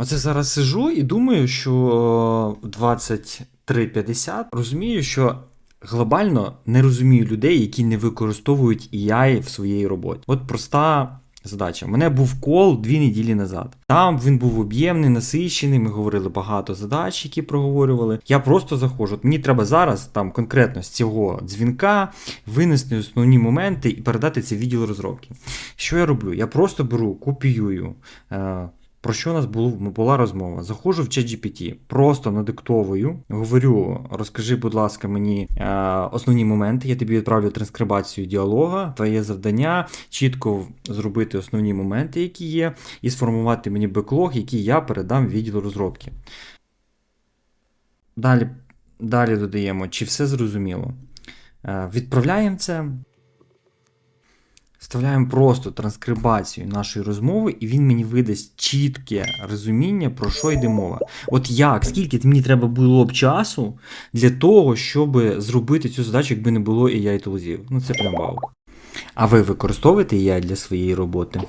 Оце зараз сижу і думаю, що е, 23.50 розумію, що глобально не розумію людей, які не використовують AI в своїй роботі. От проста. Задача. У мене був кол дві неділі назад. Там він був об'ємний, насичений. Ми говорили багато задач, які проговорювали. Я просто заходжу. Мені треба зараз там конкретно з цього дзвінка винести основні моменти і передати це відділ розробки. Що я роблю? Я просто беру, копіюю. Е, про що у нас було, була розмова? Заходжу в ChatGPT, просто надиктовую, говорю, розкажи, будь ласка, мені е, основні моменти. Я тобі відправлю транскрибацію діалога, твоє завдання чітко зробити основні моменти, які є, і сформувати мені беклог, який я передам в відділ розробки. Далі, далі додаємо, чи все зрозуміло. Е, відправляємо це. Вставляємо просто транскрибацію нашої розмови, і він мені видасть чітке розуміння, про що йде мова. От як, скільки мені треба було б часу для того, щоб зробити цю задачу, якби не було AI тулзів. Ну це прям вау. А ви використовуєте AI для своєї роботи?